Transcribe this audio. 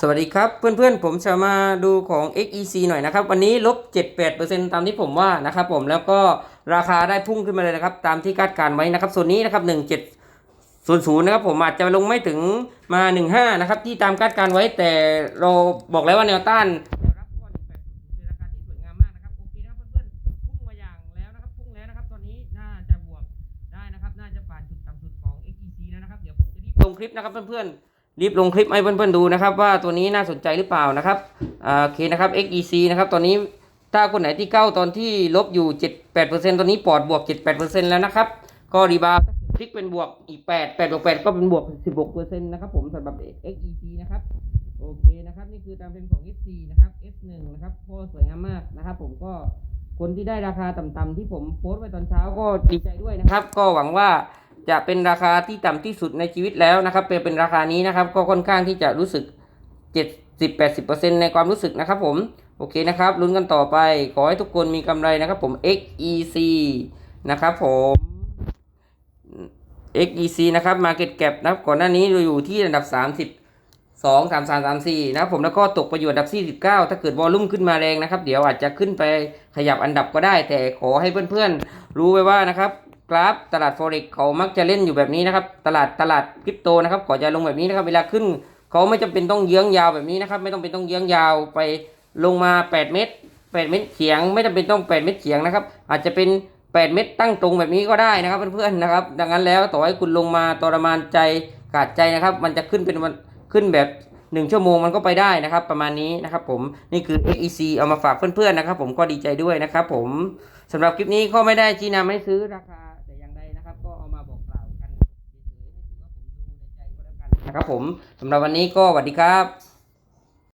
สวัสดีครับเพื่อนๆผมจะมาดูของ XEC หน่อยนะครับ วันนี้ลบ 78%ตามที่ผมว่านะครับผมแล้วก็ราคาได้พุ่งขึ้นมาเลยนะครับ ตามที่คาดการไว้นะครับส่วนนี้นะครับ 1700นะครับผมอาจจะลงไม่ถึงมา 15 นะครับ ที่ตามคาดการไว้แต่เราบอกแล้วว่าแนวต้านแนวรับก็18เป็นราคาที่สวยงามมากนะครับโอเคครับเพื่อนๆพุ่งมาอย่างแล้วนะครับพุ่งแล้วนะครับตอนนี้น่าจะบวกได้นะครับน่าจะผ่านจุดต่ำสุดของ XEC แล้วนะครับเดี๋ยวผมจะรีบลงคลิปนะครับเพื่อนๆ รีบลงคลิปให้เพื่อนๆดูนะครับ ว่าตัวนี้น่าสนใจหรือเปล่านะครับโอเคนะครับ XEC นะครับตอนนี้ถ้าคนไหนที่เข้าตอนที่ลบอยู่ 78%ตอนนี้ปอดบวก 78%แล้วนะครับ ก็รีบาวด์พลิกเป็นบวกอีก 8 8บวก8ก็เป็นบวก 16%นะครับผมสำหรับ XEC นะครับโอเคนะครับนี่คือตามเป็นของ S4 นะครับ S1 นะครับก็สวยงามมากนะครับผมก็คนที่ได้ราคาต่ำๆที่ผมโพสต์ไว้ตอนเช้าก็ดีใจด้วยนะครับ ก็หวังว่า จะเป็นราคาที่ต่ำที่สุดในชีวิตแล้วนะครับเป็นเป็นราคานี้นะครับก็ค่อนข้างที่จะรู้สึก 70-80%ในความรู้สึกนะครับผมโอเคนะครับลุ้นกันต่อไปขอให้ทุกคนมีกำไรนะครับผม XEC นะครับผม XEC นะครับ Market Cap นะครับก่อนหน้านี้เราอยู่ที่อันดับ 30สองสามสามสามสี่นะครับผมแล้วก็ตกไปอยู่อันดับที่สิบเก้าถ้าเกิดวอลลุ่มขึ้นมาแรงนะครับ เดี๋ยวอาจจะขึ้นไปขยับอันดับก็ได้ แต่ขอให้เพื่อนๆรู้ไว้ว่านะครับ กราฟตลาด forex เขามักจะเล่นอยู่แบบนี้นะครับ ตลาดตลาดคริปโตนะครับขอจะลงแบบนี้นะครับ เวลาขึ้นเขาไม่จำเป็นต้องเยื้องยาวแบบนี้นะครับ ไม่ต้องเป็นต้องเยื้องยาวไปลงมา 8 เมตร 8 เมตรเฉียง ไม่จำเป็นต้อง 8 เมตรเฉียงนะครับ อาจจะเป็น 8 เมตรตั้งตรงแบบนี้ก็ได้นะครับเพื่อนๆนะครับ ดังนั้นแล้วต่อให้คุณลงมาทรมานใจขาดใจนะครับ มันจะขึ้นเป็นวันขึ้นแบบ1ชั่วโมงมันก็ไปได้นะครับ ประมาณนี้นะครับผมนี่คือ XEC เอามาฝากเพื่อนๆนะครับ ผมก็ดีใจด้วยนะครับผมสำหรับคลิปนี้ก็ไม่ได้ชี้นำให้ซื้อราคา ใดนะครับ ก็เอามาบอกกล่าวกันเฉยๆให้ถือว่าผมดูในใจก็แล้วกันนะครับผมสำหรับวันนี้ก็สวัสดีครับ